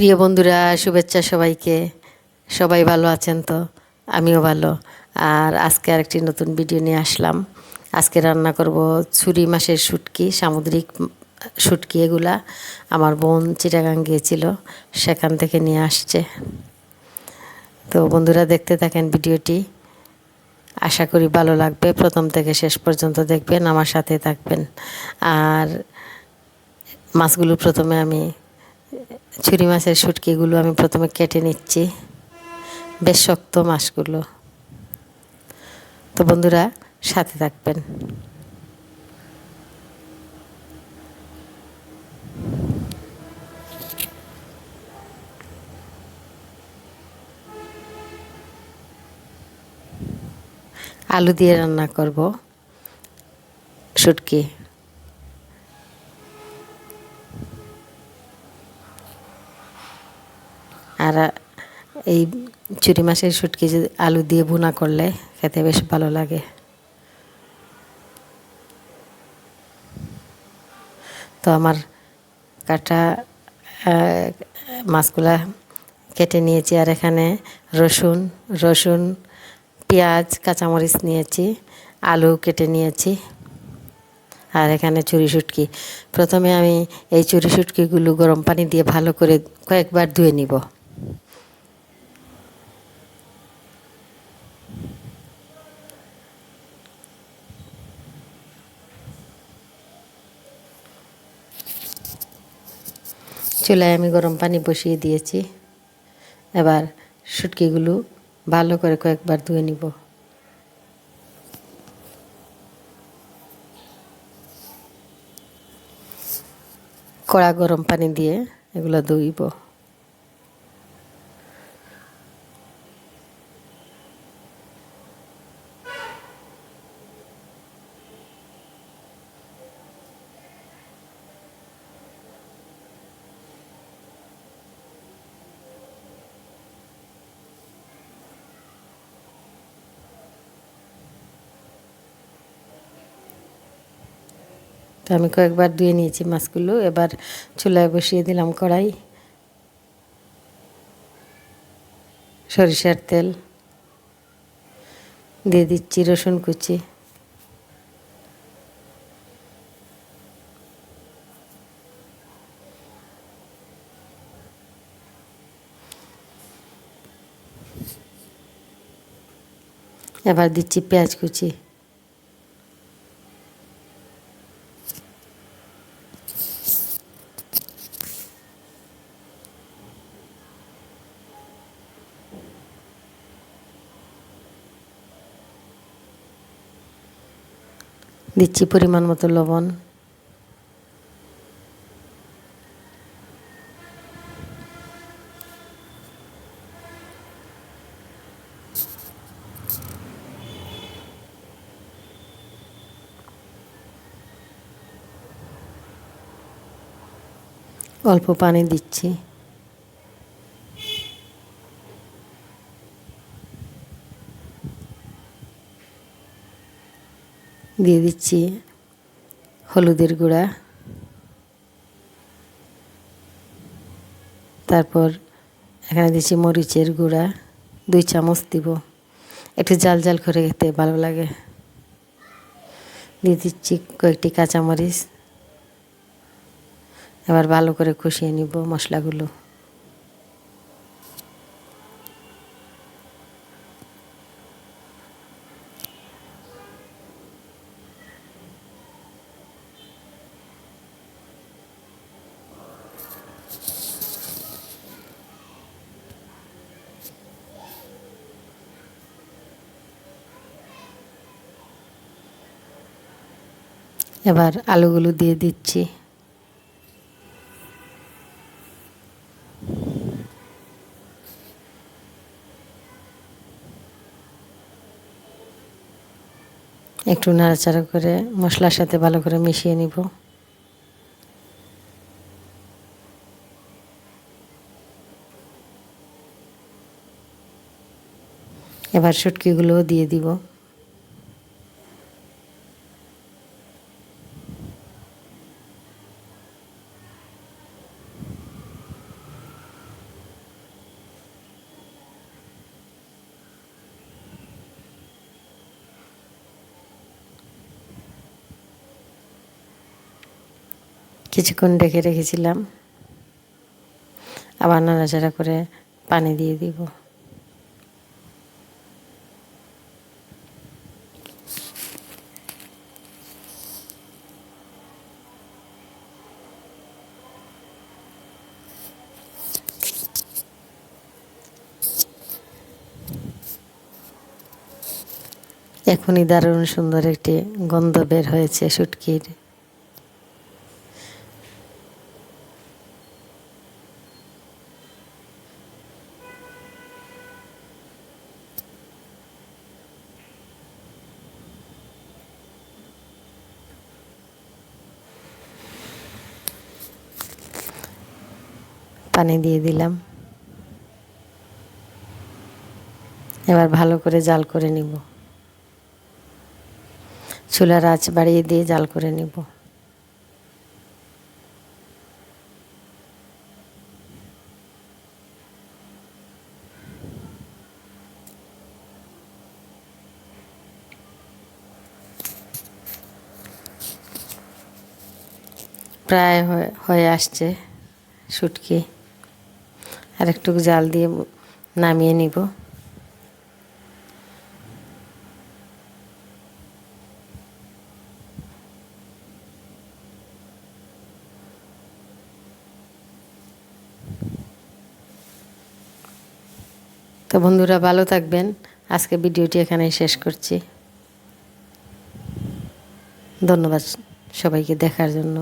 প্রিয় বন্ধুরা, শুভেচ্ছা সবাইকে। সবাই ভালো আছেন তো? আমিও ভালো। আর আজকে আরেকটি নতুন ভিডিও নিয়ে আসলাম। আজকে রান্না করব ছুরি মাছের শুটকি, সামুদ্রিক শুটকি এগুলা। আমার বোন চিটাগাং গিয়েছিল, সেখান থেকে নিয়ে আসছে। তো বন্ধুরা, দেখতে থাকেন ভিডিওটি। আশা করি ভালো লাগবে। প্রথম থেকে শেষ পর্যন্ত দেখবেন, আমার সাথে থাকবেন। আর মাছগুলো প্রথমে আমি ছুরি মাছের শুটকিগুলো আমি প্রথমে কেটে নিচ্ছি। বেশ শক্ত মাছগুলো। তো বন্ধুরা, সাথে থাকবেন। আলু দিয়ে রান্না করব। শুটকি। আর এই চুরি মাছের শুটকি আলু দিয়ে ভুনা করলে খেতে বেশ ভালো লাগে। তো আমার কাটা মাছগুলা কেটে নিয়েছি আর এখানে রসুন রসুন, পেঁয়াজ, কাঁচামরিচ নিয়েছি, আলু কেটে নিয়েছি আর এখানে চুরি শুটকি। প্রথমে আমি এই চুরি শুটকিগুলো গরম পানি দিয়ে ভালো করে কয়েকবার ধুয়ে নিব। চুলায় আমি গরম পানি বসিয়ে দিয়েছি। এবার শুটকিগুলো ভালো করে কয়েকবার ধুয়ে নিব। কড়া গরম পানি দিয়ে এগুলো ধুইব। তো আমি কয়েকবার ধুয়ে নিয়েছি মাছগুলো, এবার চুলায় বসিয়ে দিলাম কড়াই, সরিষার তেল, দিয়ে দিচ্ছি রসুন কুচি। এবার দিচ্ছি পেঁয়াজ কুচি। দিচ্ছি পরিমাণ মতো লবণ। অল্প পানি দিচ্ছি। দিয়ে দিচ্ছি হলুদের গুঁড়া। তারপর এখানে দিচ্ছি মরিচের গুঁড়া। দুই চামচ দিব। একটু জাল জাল করে খেতে ভালো লাগে। দিয়ে দিচ্ছি কয়েকটি কাঁচামরিচ। এবার ভালো করে কষিয়ে নিব মশলাগুলো। এবার আলুগুলো দিয়ে দিচ্ছি। একটু নাড়াচাড়া করে মশলার সাথে ভালো করে মিশিয়ে নিব। এবার শুটকিগুলোও দিয়ে দিব। কিছুক্ষণ ডেকে রেখেছিলাম। আবার নাড়াচাড়া করে পানি দিয়ে দিব। এখনই দারুণ সুন্দর একটি গন্ধ বের হয়েছে শুটকির। পানি দিয়ে দিলাম। এবার ভালো করে জাল করে নিব। চুলার আঁচ বাড়িয়ে দিয়ে জাল করে নিব। প্রায় হয়ে- আসছে শুটকি। আর একটু জাল দিয়ে নামিয়ে নিব। তো বন্ধুরা ভালো থাকবেন। আজকে ভিডিওটি এখানেই শেষ করছি। ধন্যবাদ সবাইকে দেখার জন্য।